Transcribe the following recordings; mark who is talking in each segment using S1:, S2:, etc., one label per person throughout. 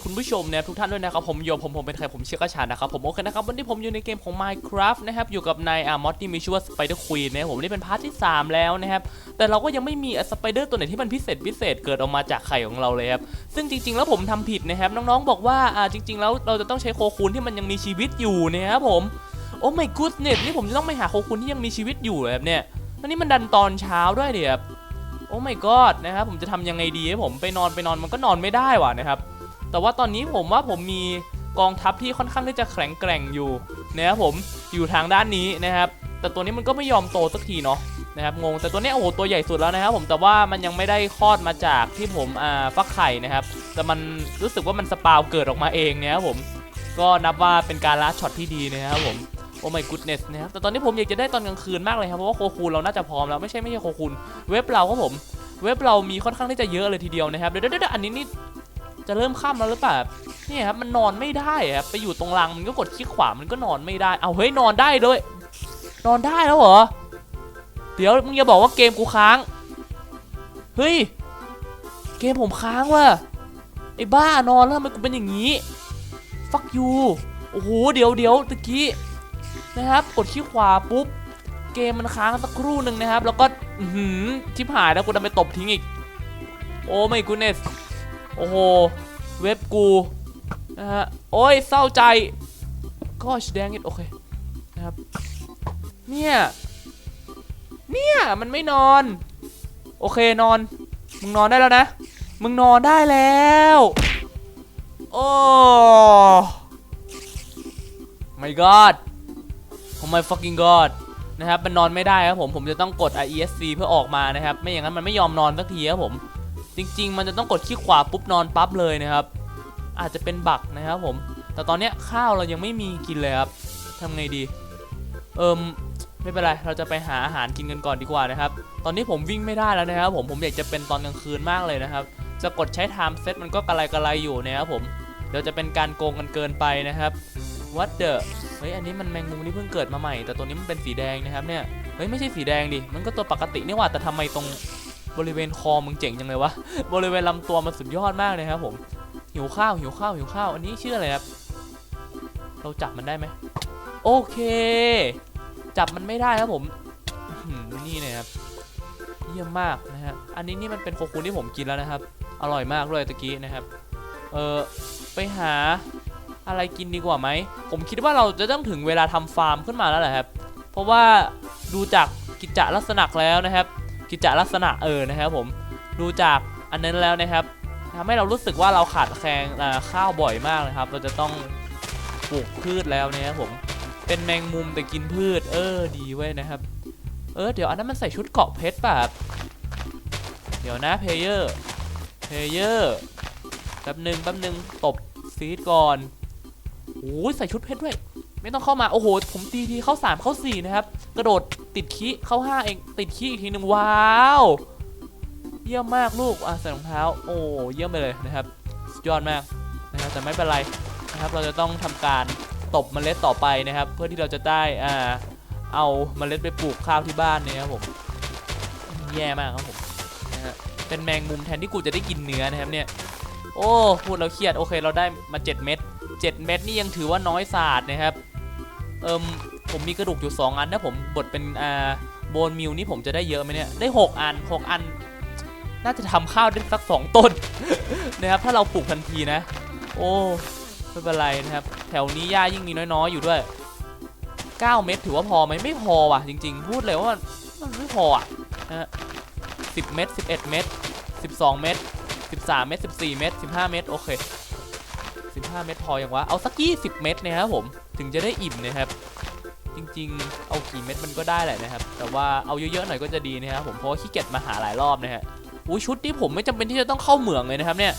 S1: ดีคุณผู้ชมนะครับทุกท่านด้วยนะครับผมโยผมผมเป็นใครผมเชื่อกระชานะครับผมโอเคนะครับวันนี้ผมอยู่ในเกมของ Minecraft นะครับอยู่กับนายอามอสที่มีชื่อว่า Spider Queen นนะครับผมนี่เป็นพาร์ทที่ 3 แล้วนะครับแต่เราก็ยังไม่มีสไปเดอร์ตัวไหนที่มันพิเศษพิเศษเกิดออกมาจากไข่ของเราเลยครับซึ่งจริง ๆ แล้วผมทำผิดนะครับน้องๆบอกว่าอ่าจริง ๆ แล้วเราจะต้องใช้โคคูนที่มันยังมีชีวิตอยู่นะครับผมโอ้ my goodness นี่ผมจะต้องไปหาโคคูนที่ยังมีชีวิตอยู่เลยครับเนี่ยแล้วนี่มันดันตอนเช้าด้วยเดี๋ยวโอ้ my god นะครับผมจะทำยังไงดีให้ผมไปนอนไปนอนมันก็นอนไม่ได้ว่ะนะครับ แต่ว่าตอนนี้ผมว่าผมมีกองทัพที่ค่อนข้างที่จะแข็งแกร่งอยู่นะครับผมอยู่ทางด้านนี้นะครับ แต่ตัวนี้มันก็ไม่ยอมโตสักทีเนาะนะครับงงแต่ตัวนี้โอ้โหตัวใหญ่สุดแล้วนะครับ ผมแต่ว่ามันยังไม่ได้คลอดมาจากที่ผมอ่าฟักไข่นะครับ แต่มันรู้สึกว่ามันสปาวเกิดออกมาเองนะครับผมก็นับว่าเป็นการลัดช็อตที่ดีนะครับผมโอ้ my goodness นะครับแต่ตอนนี้ผมอยากจะได้ตอนกลางคืนมากเลยครับเพราะว่าโคคูนเราน่าจะพร้อมแล้วไม่ใช่ไม่ใช่โคคูนเว็บเราครับผม เว็บเรามีค่อนข้างที่จะเยอะเลยทีเดียวนะครับเดี๋ยวเดี๋ยวเดี๋ยวอันนี้นี่ จะเริ่มค่ำแล้วหรือเปล่าเนี่ยครับมันนอนไม่ได้ครับไปอยู่ตรงรังมันก็กดคลิกขวามันก็นอนไม่ได้ เอาเฮ้ยนอนได้ด้วยนอนได้แล้วเหรอ เดี๋ยวมึงอย่าบอกว่าเกมกูค้าง เฮ้ย เกมผมค้างว่ะไอ้บ้านอนแล้วทำไมกูเป็นอย่างนี้ fuck you โอ้โหเดี๋ยวเดี๋ยวตะกี้นะครับ กดคลิกขวาปุ๊บ เกมมันค้างสักครู่หนึ่งนะครับ แล้วก็หือชิบหายแล้วกูจะไปตบทิ้งอีก โอ้ไม่กูเนส โอ้โห เว็บกูนะฮะ โอ้ยเศร้าใจก็ชแดงอิดโอเคนะครับ เนี่ย เนี่ย มันไม่นอน โอเคนอน มึงนอนได้แล้วนะ มึงนอนได้แล้ว โอ้ my god oh my fucking god นะครับ มันนอนไม่ได้ครับผม ผมจะต้องกด ESC เพื่อออกมานะครับ ไม่อย่างนั้นมันไม่ยอมนอนสักทีครับผม จริง ๆ มันจะต้องกดขี้ขวาปุ๊บนอนปั๊บเลยนะครับ อาจจะเป็นบักนะครับผม แต่ตอนเนี้ยข้าวเรายังไม่มีกินเลยครับทำไงดี เอิมไม่เป็นไร เราจะไปหาอาหารกินกันก่อนดีกว่านะครับ ตอนนี้ผมวิ่งไม่ได้แล้วนะครับผมผมอยากจะเป็นตอนกลางคืนมากเลยนะครับ จะกดใช้ time set มันก็กระไรกระไรอยู่นะครับผม เดี๋ยวจะเป็นการโกงกันเกินไปนะครับ what the เฮ้ยอันนี้มันแมงมุมที่เพิ่งเกิดมาใหม่ แต่ตัวนี้มันเป็นสีแดงนะครับเนี่ย เฮ้ยไม่ใช่สีแดงดิ มันก็ตัวปกตินี่หว่าแต่ทำไมตรง บริเวณคอมึงเจ๋งจังเลยวะ บริเวณลำตัวมันสุดยอดมากเลยครับผม หิวข้าว หิวข้าว หิวข้าว อันนี้ชื่ออะไรครับ เราจับมันได้ไหม โอเค จับมันไม่ได้ครับผม นี่นะครับ เยี่ยมมากนะฮะ อันนี้นี่มันเป็นโคคูนที่ผมกินแล้วนะครับ อร่อยมากด้วยตะกี้นะครับ เออไปหาอะไรกินดีกว่าไหม ผมคิดว่าเราจะต้องถึงเวลาทำฟาร์มขึ้นมาแล้วแหละครับ เพราะว่าดูจากกิจจลักษณะแล้วนะครับ กิจลักษณะเออนะครับผมดูจากอันนั้นแล้วนะครับทำให้เรารู้สึกว่าเราขาดแคลนข้าวบ่อยมากเลยครับ เราจะต้องปลูกพืชแล้วนะครับผมเป็นแมงมุมแต่กินพืช เออดีเว้ยนะครับ เออเดี๋ยวอันนั้นมันใส่ชุดเกาะเพชรป่ะครับเดี๋ยวนะเพเยอร์เพเยอร์แป๊บหนึ่งแป๊บหนึ่งตบซีดก่อนโอ้ใส่ชุดเพชรด้วย ไม่ต้องเข้ามาโอ้โหผมตีทีเข้า3เข้า4นะครับ กระโดด ติดคีเข้า5เองติดคีอีกทีหนึ่งว้าว เยี่ยมมากลูกอะใส่รองเท้า โอ้เยี่ยมไปเลยนะครับสุดยอดมากนะครับแต่ไม่เป็นไรนะครับเราจะต้องทำการตบเมล็ดต่อไปนะครับ เพื่อที่เราจะได้อ่าเอาเมล็ดไปปลูกข้าวที่บ้านเนี่ยครับผมแย่มากครับผมนะฮะเป็นแมงมุมแทนที่กูจะได้กินเนื้อนะครับเนี่ยโอ้พูดแล้วเครียดโอเคเราได้มา 7 เม็ด7เม็ดนี่ยังถือว่าน้อยศาสตร์นะครับเอิม ผมมีกระดูกอยู่ 2 อันถ้าผมบดเป็นอ่าโบนมิลนี่ผมจะได้เยอะไหมเนี่ย ได้ 6 อัน 6 อัน น่าจะทำข้าวได้สัก 2 ต้น นะครับถ้าเราปลูกทันทีนะ โอ้ไม่เป็นไรนะครับ แถวนี้หญ้ายิ่งมีน้อยๆอยู่ด้วย 9 เม็ดถือว่าพอไหมไม่พอว่ะ จริง ๆ พูดเลยว่ามันมันไม่พออะนะฮะ10เม็ด11เม็ด12เม็ด13เม็ด14เม็ด15เม็ดโอเค15เม็ดพออย่างวะเอาสัก20เม็ดนะครับผมถึงจะได้อิ่มนะครับ จริง ๆ เอากี่เม็ดมันก็ได้แหละนะครับ แต่ว่าเอาเยอะๆหน่อยก็จะดีนะครับผมเพราะว่าขี้เกียจมาหาหลายรอบนะฮะอุ้ยชุดนี้ผมไม่จำเป็นที่จะต้องเข้าเหมืองเลยนะครับเนี่ย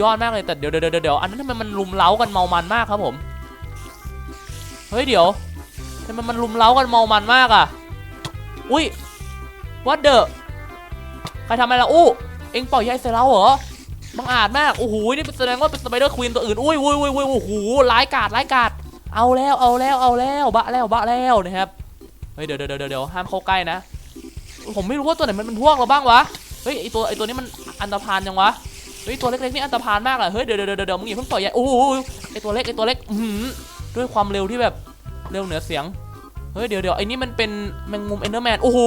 S1: ยอดมากเลยแต่เดี๋ยวเดี๋ยวเดี๋ยวอันนั้นทำไมมันลุมเล้ากันเมามันมากครับผมเฮ้ยเดี๋ยวทำไมมันลุมเล้ากันเมามันมากอะอุ้ย what the ใครทำอะไรล่ะอู้เอ็งปล่อยยายใส่เราเหรอบังอาจมากโอ้โหนี่แสดงว่าเป็นสไปเดอร์ควีนตัวอื่นอุ้ยอุ้ยอุ้ยอุ้ยโอ้โหร้ายกาจร้ายกาจ เอาแล้วเอาแล้วเอาแล้วบะแล้วบะแล้วนะครับเฮ้ยเดี๋ยวเดี๋ยวเดี๋ยวเดี๋ยวห้ามเข้าใกล้นะ ผมไม่รู้ว่าตัวไหนมันเป็นพวกเราบ้างวะเฮ้ยไอตัวไอตัวนี้มันอันตรพานยังวะเฮ้ยตัวเล็กๆนี่อันตรพานมากเลยเฮ้ยเดี๋ยวเดี๋ยวเดี๋ยวเดี๋ยวมึงอย่าเพิ่งปล่อยใหญ่โอ้โหไอตัวเล็กไอตัวเล็กอื้อหือด้วยความเร็วที่แบบเร็วเหนือเสียงเฮ้ยเดี๋ยวเดี๋ยวไอ้นี่มันเป็นแมงมุมเอนเดอร์แมนโอ้โห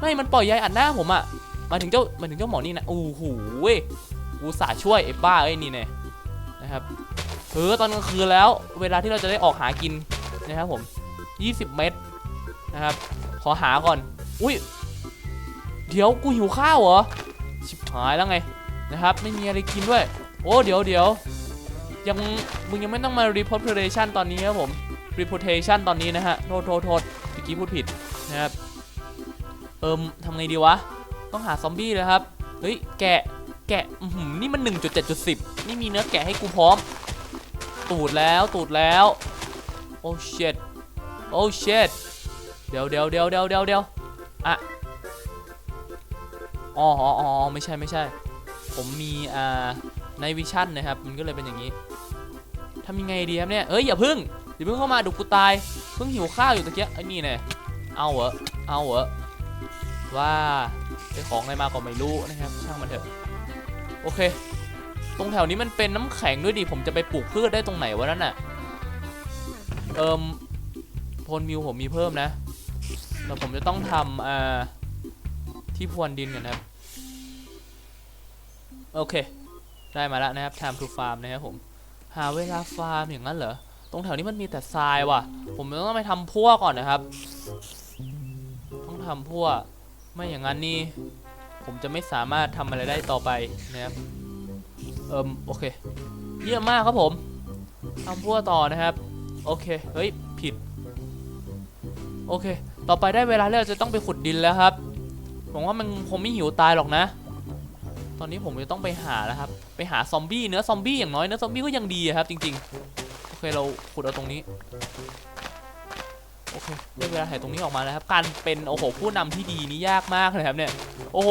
S1: ไม่มันปล่อยใยอัดหน้าผมอะมาถึงเจ้ามาถึงเจ้าหมอนี่นะโอ้โหเว้ยกูสาช่วยไอ้บ้าไอ้นี่แน่นะครับ เออตอนกลางคืนแล้ว เวลาที่เราจะได้ออกหากินนะครับผม 20 เม็ดนะครับ ขอหาก่อน อุ้ย เดี๋ยวกูหิวข้าวเหรอ ชิบหายแล้วไงนะครับ ไม่มีอะไรกินด้วย โอ้ เดี๋ยวเดี๋ยวยังมึงยังไม่ต้องมา reportation ตอนนี้ครับผม reportation ตอนนี้นะฮะ โทษโทษโทษเมื่อกี้พูดผิดนะครับ เอิมทำไงดีวะ ต้องหาซอมบี้เลยครับ เฮ้ย แกะ แกะอือหือนี่มัน 1.7.10 นี่มีเนื้อแกะให้กูพร้อม ตูดแล้วตูดแล้ว โอ้ shit โอ้ shit เดี๋ยวเดี๋ยวเดี๋ยวเดี๋ยวเดี๋ยวเดี๋ยวอะอ๋ออ๋อไม่ใช่ไม่ใช่ ผมมีอ่าในวิชั่นนะครับ มันก็เลยเป็นอย่างนี้ทำยังไงดีครับเนี่ยเอ้ยอย่าพึ่งอย่าพึ่งเข้ามาดูกูตายเพิ่งหิวข้าวอยู่ตะเกียไอ้นี่เนี่ยเอาเหรอเอาเหรอว่าไปของอะไรมาก็ไม่รู้นะครับช่างมันเถอะโอเค ตรงแถวนี้มันเป็นน้ำแข็งด้วยดิผมจะไปปลูกพืชได้ตรงไหนวะนั่นน่ะเอิมโพลมิวผมมีเพิ่มนะแต่ผมจะต้องทำอ่าที่พรวนดินกันนะครับโอเค ได้มาแล้วนะครับ time to farm นะครับผม หาเวลาฟาร์มอย่างนั้นเหรอ ตรงแถวนี้มันมีแต่ทรายว่ะ ผมต้องไปทำพั่วก่อนนะครับ ต้องทำพั่ว ไม่อย่างนั้นนี่ ผมจะไม่สามารถทำอะไรได้ต่อไปนะครับ เอิมโอเค เยี่ยมมากครับผมทำพั่วต่อนะครับ โอเค เฮ้ย ผิด โอเค ต่อไปได้เวลาแล้วเราจะต้องไปขุดดินแล้วครับผมว่ามันคงไม่หิวตายหรอกนะ ตอนนี้ผมจะต้องไปหาแล้วครับ ไปหาซอมบี้เนื้อซอมบี้อย่างน้อยเนื้อซอมบี้ก็ยังดีครับ จริง ๆ โอเคเราขุดเอาตรงนี้ โอเคได้เวลาถ่ายตรงนี้ออกมาแล้วครับ การเป็นโอ้โหผู้นำที่ดีนี่ยากมากเลยครับเนี่ย โอ้โห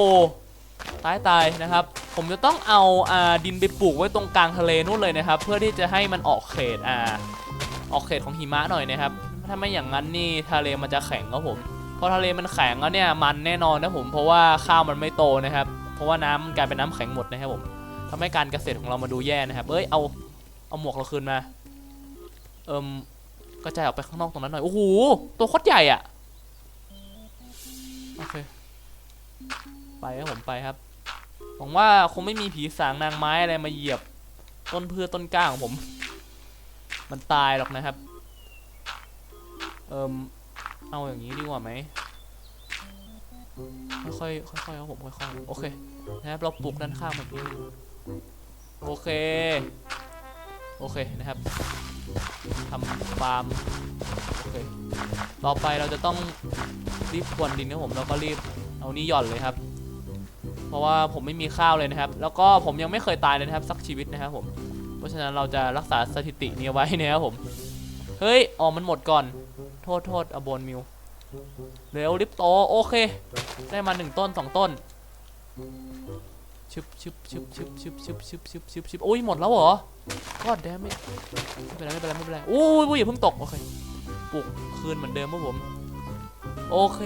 S1: ตายตายนะครับ ผมจะต้องเอาอ่าดินไปปลูกไว้ตรงกลางทะเลนู่นเลยนะครับ เพื่อที่จะให้มันออกเขตอ่าออกเขตของหิมะหน่อยนะครับ ถ้าไม่อย่างนั้นนี่ทะเลมันจะแข็งครับผมพอทะเลมันแข็งแล้วเนี่ยมันแน่นอนนะผมเพราะว่าข้าวมันไม่โตนะครับ เพราะว่าน้ำมันกลายเป็นน้ำแข็งหมดนะครับผมทำให้การเกษตรของเรามาดูแย่นะครับเอ้ยเอาเอาหมวกเราคืนมา เอิมกระจายออกไปข้างนอกตรงนั้นหน่อยโอ้โหตัวโคตรใหญ่อะโอเคไปครับผมไปครับ หวังว่าคงไม่มีผีสางนางไม้อะไรมาเหยียบต้นพืชต้นกล้าของผม มันตายหรอกนะครับ เอิมเอาอย่างนี้ดีกว่าไหมค่อยๆค่อยๆครับผมค่อยๆโอเคนะครับเราปลูกด้านข้างแบบนี้โอเค โอเคนะครับทำฟาร์มโอเคต่อไปเราจะต้องรีบพรวนดินนะผมแล้วก็รีบเอานี่หย่อนเลยครับ เพราะว่าผมไม่มีข้าวเลยนะครับ แล้วก็ผมยังไม่เคยตายเลยนะครับ สักชีวิตนะครับผม เพราะฉะนั้นเราจะรักษาสถิตินี้ไว้นะครับผม เฮ้ยออกมันหมดก่อน โทษโทษอโบนมิวเร็วริบโตโอเค ได้มาหนึ่งต้นสองต้นชึบชึบชึบชึบชึบชึบชึบชึบชึบชึบโอ้ยหมดแล้วเหรอก็แดมไม่ไม่เป็นไรไม่เป็นไรไม่เป็นไรโอ้ยโอ้ยอย่าเพิ่งตกโอเคปลุกคืนเหมือนเดิมครับผม โอเค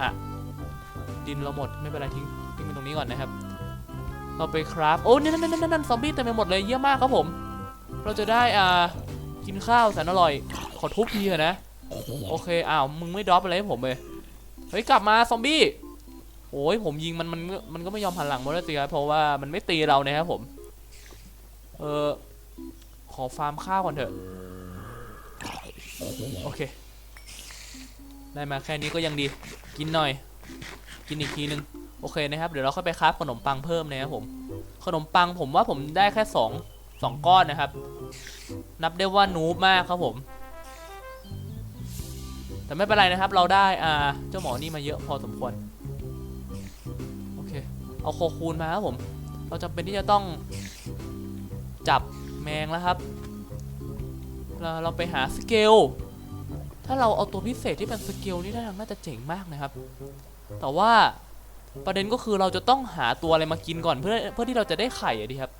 S1: อะ ดินเราหมดไม่เป็นไรทิ้งทิ้งไปตรงนี้ก่อนนะครับ เราไปคราฟโอ้นี่นั่นนั่นนั่นนั่นซอมบี้เต็มไปหมดเลยเยี่ยมากครับผม เราจะได้อ่ากินข้าวแสนอร่อย ขอทุบทีเถอะนะ โอเคอ้าวมึงไม่ดรอปอะไรให้ผมเลยเฮ้ยกลับมาซอมบี้โอ้ยผมยิงมันมันมันก็ไม่ยอมหันหลังมาด้วยตีครับเพราะว่ามันไม่ตีเรานะครับผม เออขอฟาร์มข้าวก่อนเถอะโอเค ได้มาแค่นี้ก็ยังดี กินหน่อย กินอีกทีนึงโอเคนะครับเดี๋ยวเราค่อยไปคราฟขนมปังเพิ่มนะครับผมขนมปังผมว่าผมได้แค่สองสองก้อนนะครับ นับได้ว่านูบมากครับผม แต่ไม่เป็นไรนะครับ เราได้อ่าเจ้าหมอนี่มาเยอะพอสมควรโอเค เอาโคคูนมาครับผม เราจำเป็นที่จะต้องจับแมงแล้วครับ เราเราไปหาสเกลถ้าเราเอาตัวพิเศษที่เป็นสเกลนี่ได้ทางน่าจะเจ๋งมากนะครับ แต่ว่าประเด็นก็คือเราจะต้องหาตัวอะไรมากินก่อนเพื่อเพื่อที่เราจะได้ไข่อะดีครับ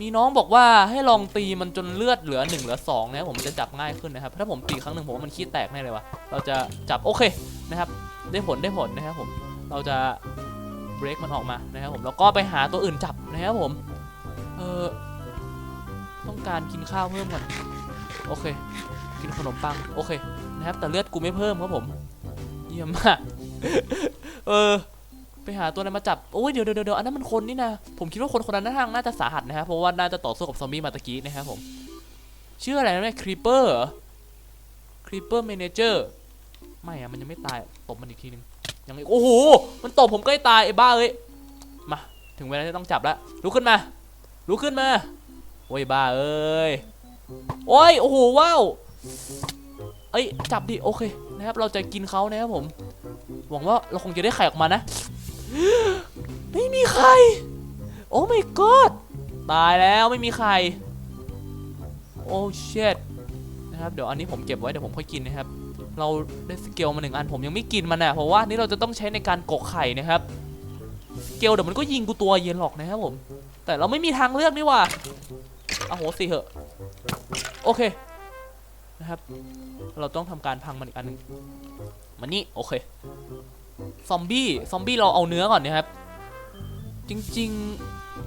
S1: มีน้องบอกว่าให้ลองตีมันจนเลือดเหลือ1เหลือ2นะครับผมจะจับง่ายขึ้นนะครับ ถ้าผมตีครั้งหนึ่งผมว่ามันขี้แตกแน่เลยวะเราจะจับโอเคนะครับ ได้ผลได้ผลนะครับผมเราจะเบรกมันออกมานะครับผมแล้วก็ไปหาตัวอื่นจับนะครับผมเออต้องการกินข้าวเพิ่มก่อนโอเค กินขนมปังโอเคนะครับแต่เลือดกูไม่เพิ่มครับผมเยี่ยมมาก เออ ไปหาตัวอะไรมาจับ โอ้ยเดี๋ยวเดี๋ยวเดี๋ยวอันนั้นมันคนนี่นะ ผมคิดว่าคนคนนั้นน่าทางน่าจะสาหัสนะครับ เพราะว่าน่าจะต่อสู้กับซอมบี้มาตะกี้นะครับผม ชื่ออะไรนะเนี่ยครีเปอร์ครีเปอร์เมนเจอร์ไม่อะมันยังไม่ตาย ตบมันอีกทีนึง ยังไง โอ้โห มันตบผมใกล้ตายไอ้บ้าเอ้ย มา ถึงเวลาที่ต้องจับแล้วลุกขึ้นมา ลุกขึ้นมา โอ้ยบ้าเอ้ย โอ้ย โอ้โห ว้าว เอ้ย จับดิ โอเค นะครับ เราจะกินเขานะครับผม หวังว่าเราคงจะได้ไข่ออกมานะ ไม่มีไข่ โอ้ my god ตายแล้วไม่มีไข่ โอ้ shit นะครับ เดี๋ยวอันนี้ผมเก็บไว้ เดี๋ยวผมค่อยกินนะครับ เราได้สเกลมาหนึ่งอันผมยังไม่กินมันนะเพราะว่านี่เราจะต้องใช้ในการกกไข่นะครับ สเกลเดี๋ยวมันก็ยิงกูตัวเย็นหรอกนะครับผม แต่เราไม่มีทางเลือกนี่ว่าเอาโหสิเหอะ โอเคนะครับ เราต้องทำการพังมันอีกอันหนึง มันนี่โอเค ซอมบี้ ซอมบี้เราเอาเนื้อก่อนนะครับ จริง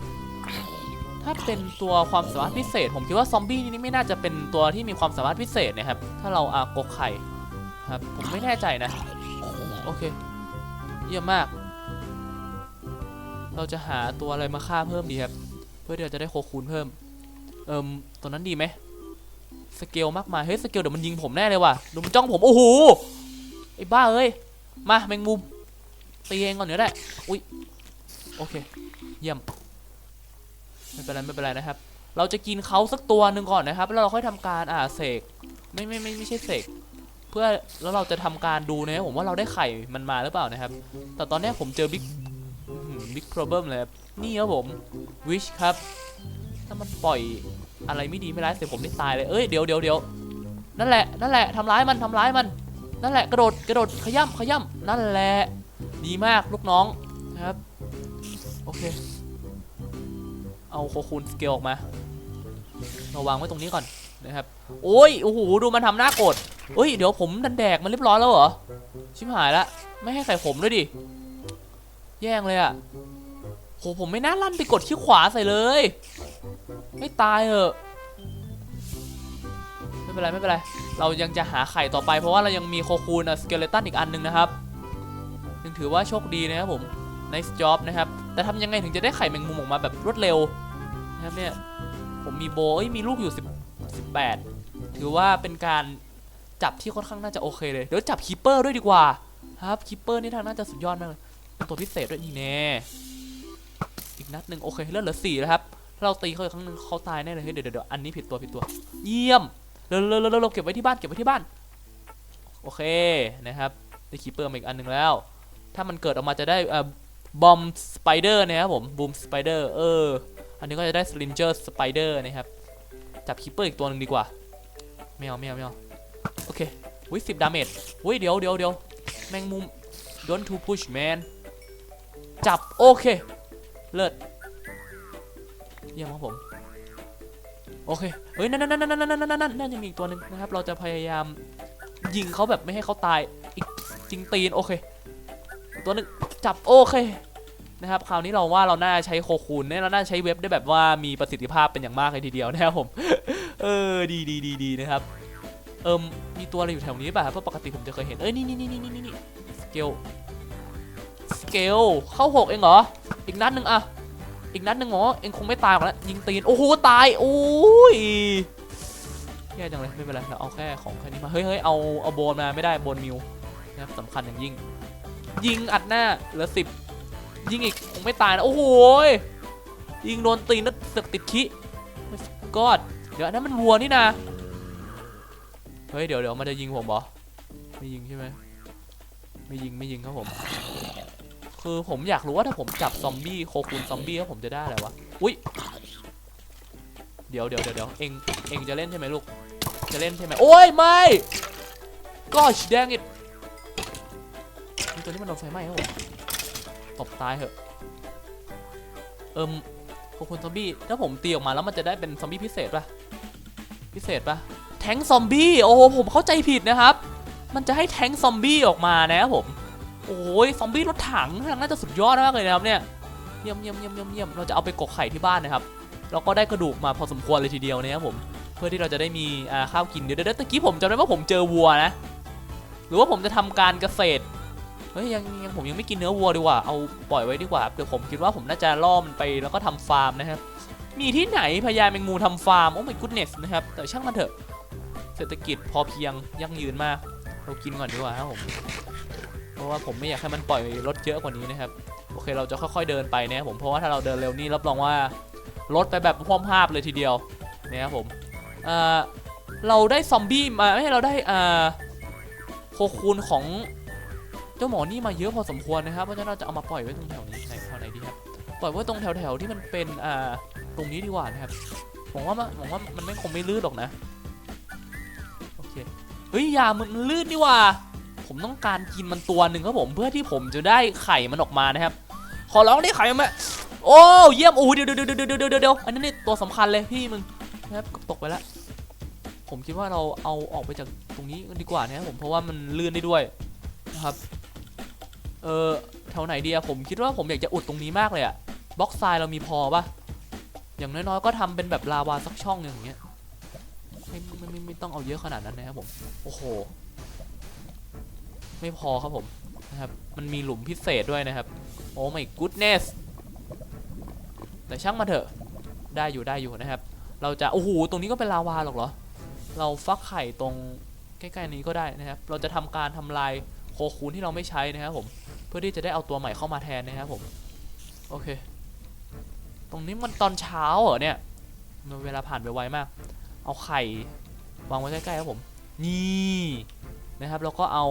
S1: ๆ ถ้าเป็นตัวความสามารถพิเศษ ผมคิดว่าซอมบี้นี่ไม่น่าจะเป็นตัวที่มีความสามารถพิเศษนะครับ ถ้าเราอากกไข่ครับ ผมไม่แน่ใจนะ โอเค เยี่ยมมาก เราจะหาตัวอะไรมาฆ่าเพิ่มดีครับ เพื่อที่เราจะได้โคคูณเพิ่ม เอิมตัวนั้นดีไหมสเกลมากมาย เฮ้ย สเกลเดี๋ยวมันยิงผมแน่เลยว่ะดูมันจ้องผม โอ้โห ไอ้บ้าเอ้ย มาแมงมุม ตีเองก่อนเดี๋ยวได้ อุ้ย โอเค เยี่ยม ไม่เป็นไรไม่เป็นไรนะครับ เราจะกินเขาสักตัวหนึ่งก่อนนะครับ แล้วเราค่อยทำการอ่าเสก ไม่ไม่ไม่ไม่ใช่เสก เพื่อแล้วเราจะทำการดูนะผมว่าเราได้ไข่มันมาหรือเปล่านะครับ แต่ตอนนี้ผมเจอบิ๊กบิ๊ก problem เลยนี่ครับผม wish ครับ ถ้ามันปล่อยอะไรไม่ดีไม่ร้ายเสร็จผมได้ตายเลย เอ้ยเดี๋ยวเดี๋ยวเดี๋ยวนั่นแหละนั่นแหละทำร้ายมันทำร้ายมัน นั่นแหละกระโดดกระโดดขย่ำขย่ำนั่นแหละดีมากลูกน้องนะครับโอเค เอาโคคูนสเกลออกมาเราวางไว้ตรงนี้ก่อนนะครับโอ้ยโอ้โหดูมันทำหน้าโกรธเฮ้ยเดี๋ยวผมดันแดกมันเรียบร้อยแล้วเหรอชิบหายละไม่ให้ใส่ผมด้วยดิแย่งเลยอะโหผมไม่น่าลั่นไปกดขี้ขวาใส่เลย ไม่ตายเหอะ ไม่เป็นไรไม่เป็นไร เรายังจะหาไข่ต่อไป เพราะว่าเรายังมีโคคูนสเกเลตันอีกอันหนึงนะครับยังถือว่าโชคดีนะครับผม nice job นะครับ แต่ทำยังไงถึงจะได้ไข่แมงมุมออกมาแบบรวดเร็วนะครับเนี่ย ผมมีโบเอ้ยมีลูกอยู่10 18 ถือว่าเป็นการจับที่ค่อนข้างน่าจะโอเคเลย เดี๋ยวจับคีปเปอร์ด้วยดีกว่า ครับคีปเปอร์นี่ทางน่าจะสุดยอดมากเลยเป็นตัวพิเศษด้วยนี่แน่อีกนัดหนึ่งโอเคเลือดเหลือสี่แล้วครับถ้าเราตีเขาอีกครั้งหนึ่งเขาตายแน่เลยเฮ้ยเดี๋ยวเดี๋ยวเดี๋ยวอันนี้ผิดตัวผิดตัว เยี่ยม เร็วเร็วเร็วเร็วเก็บไว้ที่บ้านเก็บไว้ที่บ้านโอเคนะครับได้คีเปอร์มาอีกอันหนึ่งแล้ว ถ้ามันเกิดออกมาจะได้บอมสไปเดอร์นะครับผมบูมสไปเดอร์เอออันนี้ก็จะได้สลินเจอร์สไปเดอร์นะครับจับคีเปอร์อีกตัวหนึ่งดีกว่าไม่เอาไม่เอาไม่เอาโอเควิสิบดาเมจวิเดี๋ยวเดี๋ยวเดี๋ยวแมงมุม don't to push man จับ โอเค เลิศเยี่ยมครับผม โอเคเฮ้ยนั่นนั่นนั่นนั่นนั่นนั่นนั่นนั่นยังมีอีกตัวหนึ่งนะครับ เราจะพยายามยิงเขาแบบไม่ให้เขาตายอีกจริงตีนโอเค ตัวหนึ่งจับโอเคนะครับคราวนี้เราว่าเราน่าใช้โคคูนเนี่ยเราน่าใช้เว็บได้แบบว่ามีประสิทธิภาพเป็นอย่างมากเลยทีเดียวนะครับผม เออดีดีดีดีนะครับ เอิมมีตัวอะไรอยู่แถวนี้ป่ะครับเพราะปกติผมจะเคยเห็น เอ้ยนี่นี่นี่นี่นี่นี่สเกลสเกลเข้าหกเองเหรอ อีกนัดหนึ่งอะ อีกนัดหนึ่งเหรอเองคงไม่ตายหรอกนะยิงตีนโอ้โหตายโอ้ยแย่จังเลยไม่เป็นไรเราเอาแค่ของแค่นี้มาเฮ้ยเฮ้ยเอาเอาโบนมาไม่ได้โบนมิวนะครับสำคัญอย่างยิ่ง ยิงอัดหน้าเหลือสิบยิงอีกคงไม่ตายนะโอ้โหยิงโดนตีนแล้วเสึกติดขี้กอดเดี๋ยวนนั้นมันวัวนี่นะเฮ้ยเดี๋ยวเดี๋ยวมันจะยิงผมเหรอไม่ยิงใช่ไหมไม่ยิงไม่ยิงครับผม คือผมอยากรู้ว่าถ้าผมจับซอมบี้โคคูนซอมบี้แล้วผมจะได้อะไรวะ อุ้ย เดี๋ยวเดี๋ยวเดี๋ยวเดี๋ยวเองเองจะเล่นใช่ไหมลูก จะเล่นใช่ไหมโอ้ยไม่ gosh dang it นี่ตัวนี้มันโดนไฟไหม้ครับผมตบตายเหอะ เอิมโคคูนซอมบี้ถ้าผมตีออกมาแล้วมันจะได้เป็นซอมบี้พิเศษปะพิเศษปะแทงซอมบี้โอ้โหผมเข้าใจผิดนะครับ มันจะให้แทงซอมบี้ออกมานะครับผม โอ้ยซอมบี้รถถังน่าจะสุดยอดมากเลยนะครับเนี่ยเยี่ยมเยี่ยมเยี่ยมเยี่ยมเยี่ยมเราจะเอาไปกกไข่ที่บ้านนะครับเราก็ได้กระดูกมาพอสมควรเลยทีเดียวนะครับผมเพื่อที่เราจะได้มีข้าวกินเดี๋ยวเดี๋ยวตะกี้ผมจำได้ว่าผมเจอวัวนะ หรือว่าผมจะทำการเกษตรเฮ้ยยังยังผมยังไม่กินเนื้อวัวดีกว่าเอาปล่อยไว้ดีกว่าเดี๋ยวผมคิดว่าผมน่าจะล่อมันไปแล้วก็ทำฟาร์มนะครับมีที่ไหนพญาแมงมุมทำฟาร์มโอ้ my goodness นะครับแต่ช่างมันเถอะเศรษฐกิจพอเพียงยั่งยืนมาก เรากินก่อนดีกว่าครับผม เพราะว่าผมไม่อยากให้มันปล่อยรถเยอะกว่านี้นะครับโอเคเราจะค่อยๆเดินไปนะครับผมเพราะว่าถ้าเราเดินเร็วนี่รับรองว่ารถไปแบบพร้อมภาพเลยทีเดียวนะครับผมเอ่อเราได้ซอมบี้มาไม่ใช่เราได้อ่าโคคูนของเจ้าหมอนี่มาเยอะพอสมควรนะครับเพราะฉะนั้นเราจะเอามาปล่อยไว้ตรงแถวนี้ไหนแถวไหนดีครับปล่อยไว้ตรงแถวๆที่มันเป็นอ่าตรงนี้ดีกว่านะครับผมว่ามผมว่ามันไม่คงไม่ลื่นหรอกนะโอเคเฮ้ยยามันลื่นดีกว่า ผมต้องการกินมันตัวหนึ่งครับผมเพื่อที่ผมจะได้ไข่มันออกมานะครับ ขอร้องได้ไข่มาโอ้เยี่ยมโอ้เดี๋ยวเดี๋ยวเดี๋ยวเดี๋ยวเดี๋ยวอันนี้นนี่ตัวสำคัญเลยพี่มึงนะครับตกไปแล้วผมคิดว่าเราเอาออกไปจากตรงนี้ดีกว่านะครับผมเพราะว่ามันลื่นได้ด้วยนะครับเออแถวไหนดีอะผมคิดว่าผมอยากจะอุดตรงนี้มากเลยอะบล็อกทรายเรามีพอปะอย่างน้อยๆก็ทำเป็นแบบลาวาสักช่องหนึ่งอย่างเงี้ยไม่ไม่ไม่ไม่ต้องเอาเยอะขนาดนั้นนะครับผมโอ้โห ไม่พอครับผมนะครับมันมีหลุมพิเศษด้วยนะครับ โอ้ my goodness แต่ช่างมาเถอะได้อยู่ได้อยู่นะครับ เราจะโอ้โหตรงนี้ก็เป็นลาวาหรอกเหรอ เราฟักไข่ตรงใกล้ๆนี้ก็ได้นะครับ เราจะทำการทำลายโคคูนที่เราไม่ใช้นะครับผมเพื่อที่จะได้เอาตัวใหม่เข้ามาแทนนะครับผมโอเค ตรงนี้มันตอนเช้าเหรอเนี่ยเวลาผ่านไปไวมาก เอาไข่วางไว้ใกล้ๆครับผม นี่นะครับ แล้วก็เอา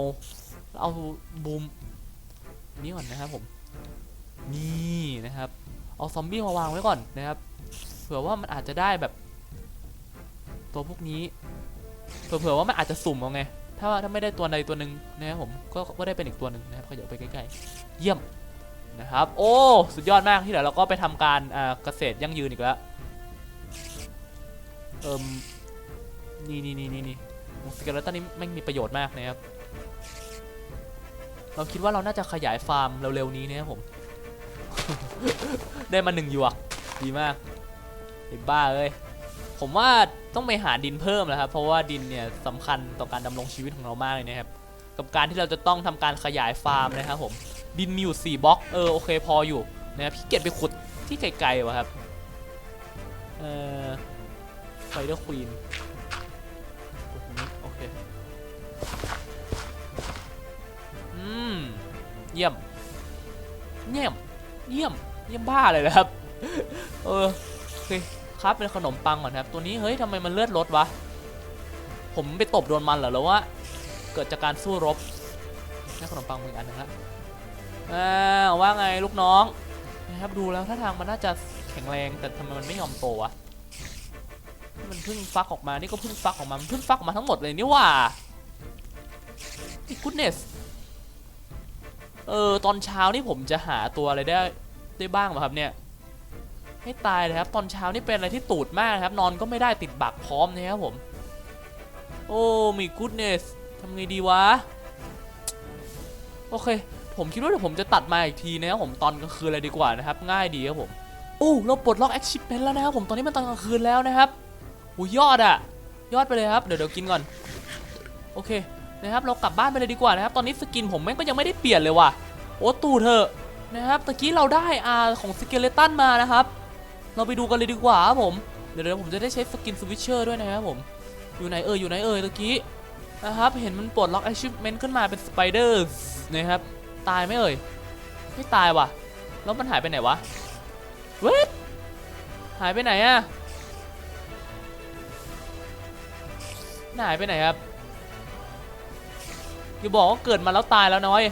S1: เอาบูมนี่ก่อนนะครับผมนี่นะครับ เอาซอมบี้มาวางไว้ก่อนนะครับเผื่อว่ามันอาจจะได้แบบ ตัวพวกนี้เผื่อว่ามันอาจจะสุ่มเอาไงถ้าถ้าไม่ได้ตัวใดตัวหนึ่งนะครับผมก็ก็ได้เป็นอีกตัวหนึ่งนะครับก็เดี๋ยวไปใกล้ๆเยี่ยมนะครับ โอ้สุดยอดมากที่เดี๋ยวเราก็ไปทำการเกษตรยั่งยืนอีกแล้วเอิมนี่นี่นี่นี่นี่สเกเลตันนี้แม่มีประโยชน์มากนะครับ เราคิดว่าเราน่าจะขยายฟาร์มเร็วๆนี้นะครับผม ได้มาหนึ่งหยวก ดีมากไอ้บ้าเอ้ยผมว่าต้องไปหาดินเพิ่มแล้วครับเพราะว่าดินเนี่ยสำคัญต่อการดำรงชีวิตของเรามากเลยนะครับ กับการที่เราจะต้องทำการขยายฟาร์มนะครับผมดินมีอยู่4บล็อกเออโอเคพออยู่นะครับพี่เกียจไปขุดที่ไกลๆวะครับเออไฟเดอร์ควีนโอเค มเยี่ยม เยี่ยม เยี่ยม เยี่ยมบ้าเลยนะครับ เออโอเคครับเป็นขนมปังก่อนครับ ตัวนี้เฮ้ยทำไมมันเลือดลดวะ ผมไปตบโดนมันเหรอหรือว่า เกิดจากการสู้รบได้ขนมปังมาอีกอันหนึงละอ่าว่าไงลูกน้องนะครับดูแล้วท่าทางมันน่าจะแข็งแรงแต่ทำไมมันไม่ยอมโตวะมันเพิ่งฟักออกมา นี่ก็เพิ่งฟักออกมา มันเพิ่งฟักออกมาทั้งหมดเลยนี่ว่าอีกูดเนส เออตอนเช้านี่ผมจะหาตัวอะไรได้ได้บ้างไหมครับเนี่ยให้ตายเลยครับ ตอนเช้านี่เป็นอะไรที่ตูดมากนะครับ นอนก็ไม่ได้ติดบักพร้อมนะครับผม โอ้มีกูดเนสทำไงดีวะ โอเค ผมคิดว่าเดี๋ยวผมจะตัดมาอีกทีนะครับผมตอนกลางคืนเลยดีกว่านะครับ ง่ายดีครับผมโอ้เราปลดล็อก achievement แล้วนะครับผมตอนนี้มันตอนกลางคืนแล้วนะครับโอ้ยอดอะยอดไปเลยครับ เดี๋ยวเดี๋ยวกินก่อน โอเค นะครับเรากลับบ้านไปเลยดีกว่านะครับ ตอนนี้สกินผมแม่งก็ยังไม่ได้เปลี่ยนเลยว่ะ โอ้ตู่เถอะนะครับตะกี้เราได้อาของสเกเลตันมานะครับ เราไปดูกันเลยดีกว่าครับผม เดี๋ยวผมจะได้ใช้สกินสวิตเชอร์ด้วยนะครับผม อยู่ไหนเอ่ยอยู่ไหนเอ่ยตะกี้นะครับเห็นมันปลดล็อก achievement ขึ้นมาเป็นสไปเดอร์นะครับตายไหมเอ่ยไม่ตายว่ะ แล้วมันหายไปไหนวะเวทหายไปไหนอะหายไปไหนครับ อย่าบอกว่าเกิดมาแล้วตายแล้วน้อย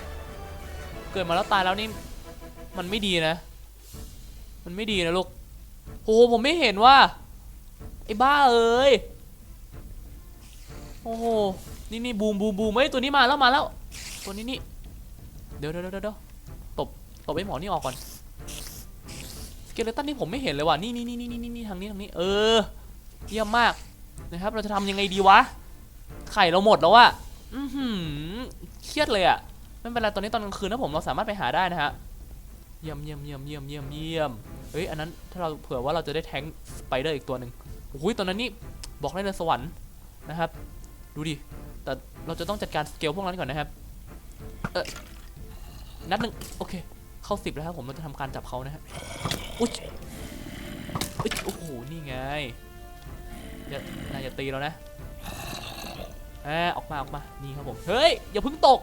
S1: เกิดมาแล้วตายแล้วนี่ มันไม่ดีนะ มันไม่ดีนะลูกโอ้โหผมไม่เห็นว่า ไอ้บ้าเอ้ย โอ้โห นี่นี่บูมบูมบูมเฮ้ยตัวนี้มาแล้วมาแล้ว ตัวนี้นี่เดี๋ยวเดี๋ยวเดี๋ยวเดี๋ยวตบ ตบไอ้หมอนี่ออกก่อนสเกเลตันนี่ผมไม่เห็นเลยว่ะ นี่นี่นี่นี่นี่นี่ทางนี้ทางนี้ เออ เยี่ยมมากนะครับ เราจะทำยังไงดีวะ ไข่เราหมดแล้วอะ อือหือเครียดเลยอะไม่เป็นไรตอนนี้ตอนกลางคืนนะผมเราสามารถไปหาได้นะฮะเยี่ยมเยี่ยมเยี่ยมเยี่ยมเยี่ยมเยี่ยมเฮ้ยอันนั้นถ้าเราเผื่อว่าเราจะได้แทงสไปเดอร์อีกตัวหนึ่งโอ้ยตอนนั้นนี่บอกได้เลยสวรรค์นะครับ ดูดิแต่เราจะต้องจัดการสเกลพวกนั้นก่อนนะครับเออนัดหนึ่งโอเค เข้าสิบแล้วครับผมเราจะทำการจับเขานะฮะอุ๊ยอุ๊ยโอ้โหนี่ไงอย่าอย่าตีเรานะ แอบออกมาออกมา นี่ครับผม เฮ้ย อย่าเพิ่งตก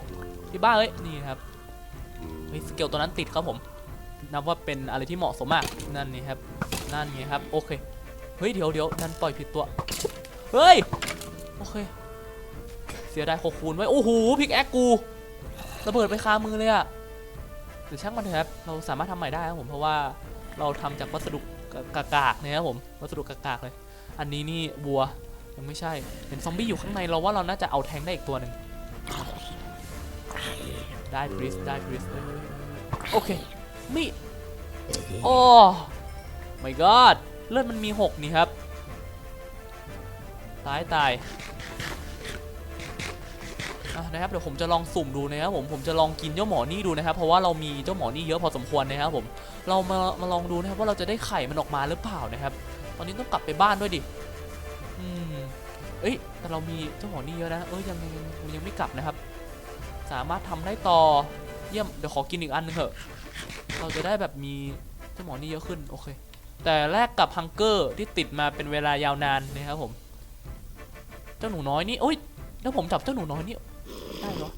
S1: ที่บ้าเอ้ย นี่ครับ เฮ้ย สเกลตัวนั้นติดครับผม นับว่าเป็นอะไรที่เหมาะสมมาก นั่นนี่ครับ นั่นไงครับ โอเค เฮ้ย เดี๋ยวเดี๋ยวนั่นปล่อยผิดตัว เฮ้ย โอเค เสียดายโคคูณไว้ โอ้โห พิกแอคกู ระเบิดไปคามือเลยอะแต่ช่างมันเถอะครับ เราสามารถทำใหม่ได้ครับผม เพราะว่าเราทำจากวัสดุกากๆนะครับผม วัสดุกากากๆเลย อันนี้นี่วัว ยังไม่ใช่ เห็นซอมบี้อยู่ข้างในเราว่าเราน่าจะเอาแทงได้อีกตัวหนึ่งได้บริสได้บริสโอเคมีโอ้ my god เลือดมันมี 6 นี่ครับ ตายตายะนะครับเดี๋ยวผมจะลองสุ่มดูนะครับผมผมจะลองกินเจ้าหมอนี่ดูนะครับ เพราะว่าเรามีเจ้าหมอนี่เยอะพอสมควรนะครับผมเรามามาลองดูนะครับว่าเราจะได้ไข่มันออกมาหรือเปล่านะครับ ตอนนี้ต้องกลับไปบ้านด้วยดิ เอ้ยแต่เรามีเจ้าหมอนี่เยอะนะ เอ้ยยังยังยังไม่กลับนะครับ สามารถทำได้ต่อ เยี่ยม เดี๋ยวขอกินอีกอันหนึงเถอะ เราจะได้แบบมีเจ้าหมอนี่เยอะขึ้น โอเค แต่แลกกับฮังเกอร์ที่ติดมาเป็นเวลายาวนานนะครับผม เจ้าหนูน้อยนี่โอ้ยถ้าผมจับเจ้าหนูน้อยนี่ได้เหรอ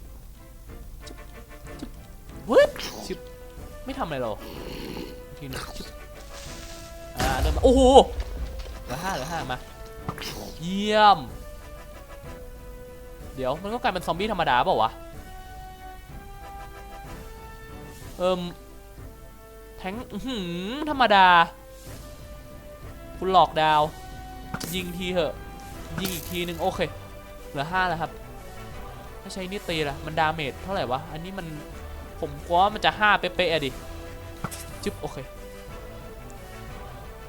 S1: เฮ้ยชิบไม่ทำอะไรหรอทีนึงอ่าเดินมาโอ้โหเหลือห้าเหลือห้ามา เยี่ยม เดี๋ยวมันก็กลายเป็นซอมบี้ธรรมดาเปล่าวะ เอิมแทงหือธรรมดา คุณหลอกดาว ยิงทีเถอะ ยิงอีกทีหนึ่งโอเค เหลือห้าแล้วครับ ถ้าใช้นี่ตีละมันดาเมจเท่าไหร่วะ อันนี้มันผมกลัวว่ามันจะห้าเป๊ะๆอะดิ จึ๊บโอเค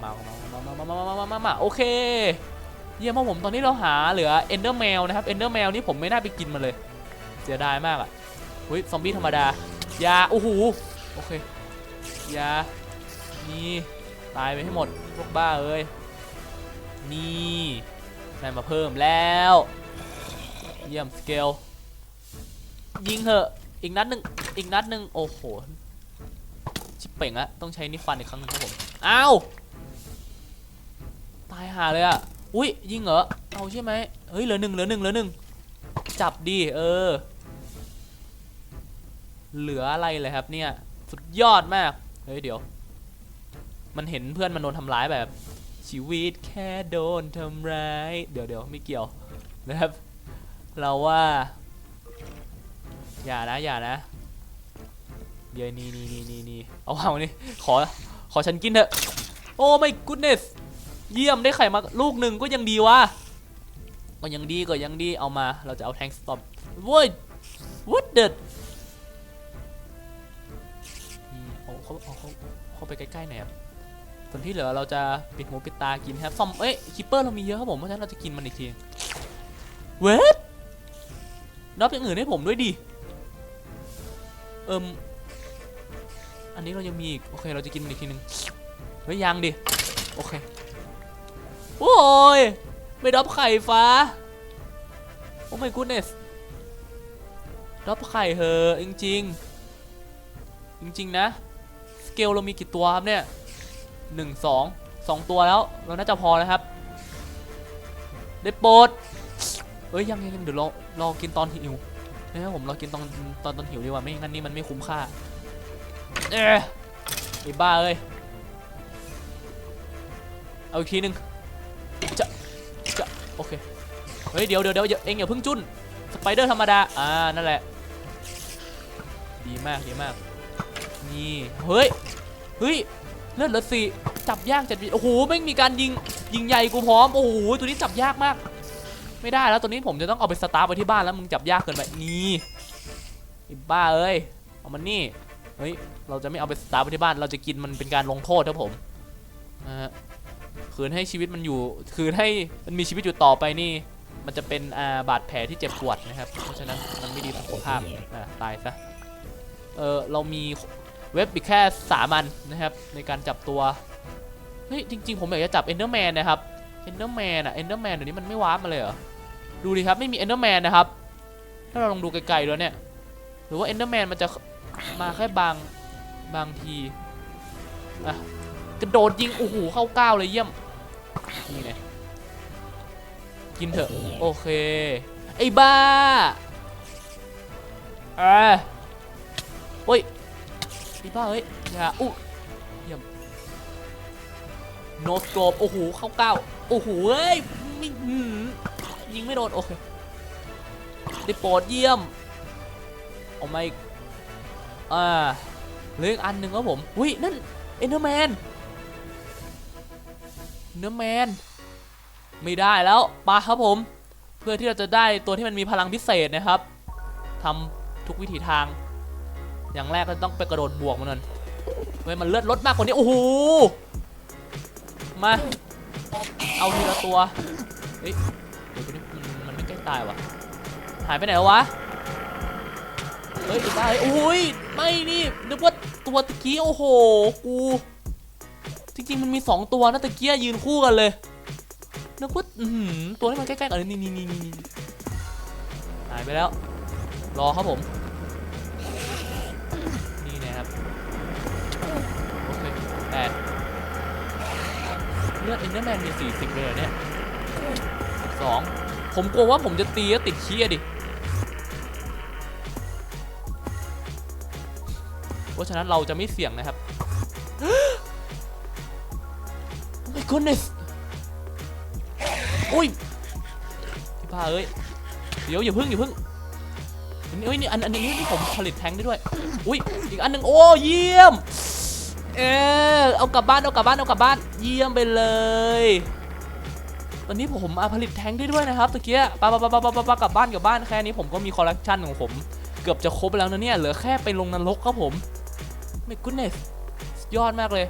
S1: มามามามามามามามามามาโอเค เยี่ยมมากผมตอนนี้เราหาเหลือเอนเดอร์แมวนะครับเอนเดอร์แมวนี่ผมไม่น่าไปกินมันเลย เสียดายมากอะเฮ้ยซอมบี้ธรรมดายาโอ้โหโอเคยานี่ตายไปให้หมดพวกบ้าเอ้ยนี่ได้มาเพิ่มแล้ว เยี่ยมสเกลยิงเหอะอีกนัดหนึ่งอีกนัดหนึ่งโอ้โหชิบเป่งอะต้องใช้นิฟันอีกครั้งหนึงครับผมอ้าวตายหาเลยอะ อุ้ยยิงเหรอ เอาใช่ไหมเฮ้ยเหลือหนึ่งเหลือหนึ่งเหลือหนึ่งจับดีเออ เหลืออะไรเลยครับเนี่ย สุดยอดมาก เฮ้ยเดี๋ยว มันเห็นเพื่อนมันโดนทำร้ายแบบ ชีวิตแค่โดนทำร้าย เดี๋ยวเดี๋ยวไม่เกี่ยวนะครับ เราว่า อย่านะอย่านะเดี๋ยวนี่นี่นี่นี่นี่เอาเอานี่ขอขอฉันกินเถอะ โอ้ไม่กู dness เเยี่ยมได้ไข่มาลูกหนึ่งก็ยังดีวะก็ยังดีก็ยังดีเอามาเราจะเอาแทงสต็อปโว้ย what the นี่เอาเขาเอาเขาเขาไปใกล้ๆหน่อยครับส่วนที่เหลือเราจะปิดหูปิดตากินครับซอมเอ้ยคิปเปอร์เรามีเยอะครับผมเพราะฉะนั้นเราจะกินมันอีกทีเวทนับอย่างอื่นให้ผมด้วยดิเอิมอันนี้เรายังมีอีกโอเคเราจะกินมันอีกทีหนึงเฮ้ยยังดิโอเค โอ้ยไม่ดับไข่ฟ้า โอ้ my goodness ดับไข่เหอะจริงๆ จริง ๆ นะ สเกลเรามีกี่ตัวครับเนี่ยหนึ่งสองสองตัวแล้ว เราน่าจะพอแล้วครับ ได้โปรดเอ้ยยังยังเดี๋ยวรอรอกินตอนหิวนะครับผมรอกินตอนตอนตอนหิวดีกว่าไม่งั้นนี่มันไม่คุ้มค่าเอ๊ะไอ้บ้าเอ้ยเอาอีกทีหนึ่ง โอเค เฮ้ย เดี๋ยวเดี๋ยวเดี๋ยวอย่าเองอย่าเพิ่งจุ้น สไปเดอร์ธรรมดา อ่า นั่นแหละ ดีมากดีมาก นี่ เฮ้ย เฮ้ย เลือดเหลือสี่จับยากจัดโอ้โหไม่มีการยิง ยิงใหญ่กูพร้อม โอ้โห ตัวนี้จับยากมาก ไม่ได้แล้วตัวนี้ผมจะต้องเอาไปสตาร์ไว้ที่บ้านแล้วมึงจับยากเกินไป นี่อ้บ้าเอ้ย เอามันนี่ เฮ้ย เราจะไม่เอาไปสตาร์ไว้ที่บ้าน เราจะกินมันเป็นการลงโทษครับผมนะฮะ คืนให้ชีวิตมันอยู่ คืนให้มันมีชีวิตอยู่ต่อไปนี่ มันจะเป็นอ่าบาดแผลที่เจ็บปวดนะครับ เพราะฉะนั้นมันไม่ดีต่อสุขภาพอ่าตายซะ เออเรามีเว็บอีกแค่สามันนะครับ ในการจับตัว เฮ้ยจริง ๆ ผมอยากจะจับเอนเดอร์แมนนะครับ เอนเดอร์แมนอะเอนเดอร์แมนเดี๋ยวนี้มันไม่วาร์ปมาเลยเหรอ ดูดิครับไม่มีเอนเดอร์แมนนะครับ ถ้าเราลองดูไกลๆด้วยเนี่ย หรือว่าเอนเดอร์แมนมันจะมาแค่บางบางที อะกระโดดยิง โอ้โห เข้าก้าวเลยเยี่ยม นี่ไงกินเถอะ โอเค ไอ้บ้าเอ่าโอ้ยไอ้บ้าเฮ้ยอย่าอู้เยี่ยมโนสโกปโอ้โหเข้าก้าวโอ้โหเฮ้ยไม่หืมยิงไม่โดน โอเค ได้โปรดเยี่ยมเอามาอีกอ่าเลืออีกอันหนึ่งครับผม อุ้ย นั่นเอนเดอร์แมน เนื้อแมน ไม่ได้แล้วมาครับผม เพื่อที่เราจะได้ตัวที่มันมีพลังพิเศษนะครับทำทุกวิถีทาง อย่างแรกก็ต้องไปกระโดดบวกมันก่นเฮ้ยมันเลือดลดมากกว่านี้โอ้โหมา เอาทีละตัวเฮ้ยเดี๋ยวนี้มันไม่ใกล้ตายวะหายไปไหนแล้ววะเฮ้ยไอ้บ้ายโอ้ยไม่นี่นึกว่าตัวตะกี้โอ้โหกู จริงๆมันมี 2 ตัวนะตะเกี้ยืนคู่กันเลยนึกว่าตัวที่มันใกล้ๆกันนี่นี่นี่นี่หายไปแล้ว รอครับผม นี่นะครับโอเคแปดเลือดเอนเดอร์แมนมี 40 เลยเหรอเนี่ยสองผมกลัวว่าผมจะตีแล้วติดขี้อดิเพราะฉะนั้นเราจะไม่เสี่ยงนะครับ goodness อุ้ยพี่พาเอ้ย เดี๋ยวอย่าพึ่งอย่าพึ่งอันนี้เอ้ยนี่อันอันนี้นี่ผมผลิตแทงได้ด้วย อุ้ยอีกอันหนึ่งโอ้เยี่ยม เออเอากลับบ้านเอากลับบ้านเอากลับบ้าน เยี่ยมไปเลย ตอนนี้ผมมาผลิตแทงได้ด้วยนะครับตะเกียปะปะปะปะปะปะปะกลับบ้านกลับบ้านแค่นี้ผมก็มีคอลเลคชันของผม เกือบจะครบแล้วนะเนี่ยเหลือแค่ไปลงนรกครับผมไม่กุนเนสยอดมากเลย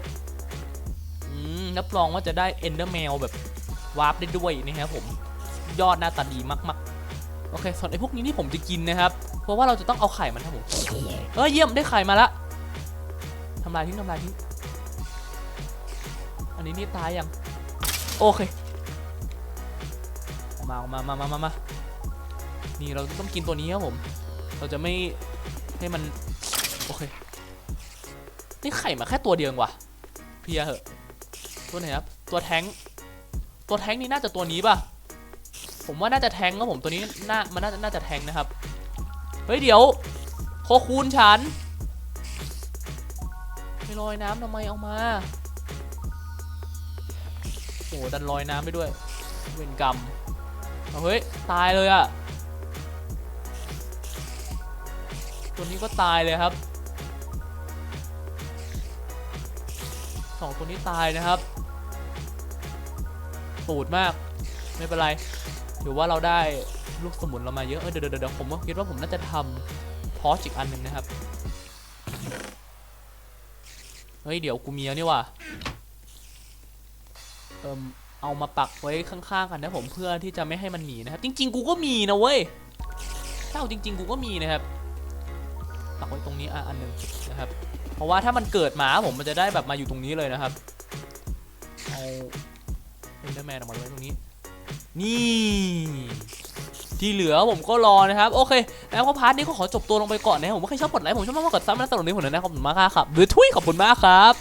S1: รับรองว่าจะได้เอนเดอร์แมวแบบวาร์ปได้ด้วยนะครับผมยอดหน้าตาดีมากๆ โอเค ส่วนไอ้พวกนี้นี่ผมจะกินนะครับ เพราะว่าเราจะต้องเอาไข่มันครับผมเออเยี่ยมได้ไข่มาละทำลายทิ้งทำลายทิ้งอันนี้นี่ตายยัง โอเคมาเอามามามามามานี่เราต้องกินตัวนี้ครับผม เราจะไม่ให้มัน โอเค นี่ไข่มาแค่ตัวเดียวเองว่ะเพียเหอะ ตัวไหนครับ ตัวแท้งค์ตัวแท้งค์นี่น่าจะตัวนี้ป่ะ ผมว่าน่าจะแท้งค์ครับผมตัวนี้น่ามันน่าจะน่าจะแท้งค์นะครับ เฮ้ยเดี๋ยวโคคูนฉันไม่ลอยน้ำทำไมเอามาโอ้ดันลอยน้ำไปด้วย เวรกรรมเอาเฮ้ยตายเลยอะตัวนี้ก็ตายเลยครับสองตัวนี้ตายนะครับ ตูดมาก ไม่เป็นไรถือว่าเราได้ลูกสมุนเรามาเยอะ เออเดี๋ยวเดี๋ยวเดี๋ยวผมก็คิดว่าผมน่าจะทำพอชอีกอันหนึ่งนะครับ เฮ้ย เดี๋ยวกูมีแล้วนี่ว่ะเอิมเอามาปักไว้ข้างๆกันนะผมเพื่อที่จะไม่ให้มันหนีนะครับ จริง ๆ กูก็มีนะเว้ยถ้าเอาจริง ๆ กูก็มีนะครับ ปักไว้ตรงนี้อะอันหนึ่งนะครับ เพราะว่าถ้ามันเกิดมาผมมันจะได้แบบมาอยู่ตรงนี้เลยนะครับ เอา อนเดอร์แมนออกมาไว้ตรงนี้ นี่ ที่เหลือผมก็รอนะครับ โอเค แล้วก็พาร์ทนี้ก็ขอจบตัวลงไปก่อนนะครับผมว่าใครชอบกดไลค์ผมชอบมากกดซับนะสำหรับวันนี้ผมนะครับขอบคุณมากครับหรือทุยขอบคุณมากครับ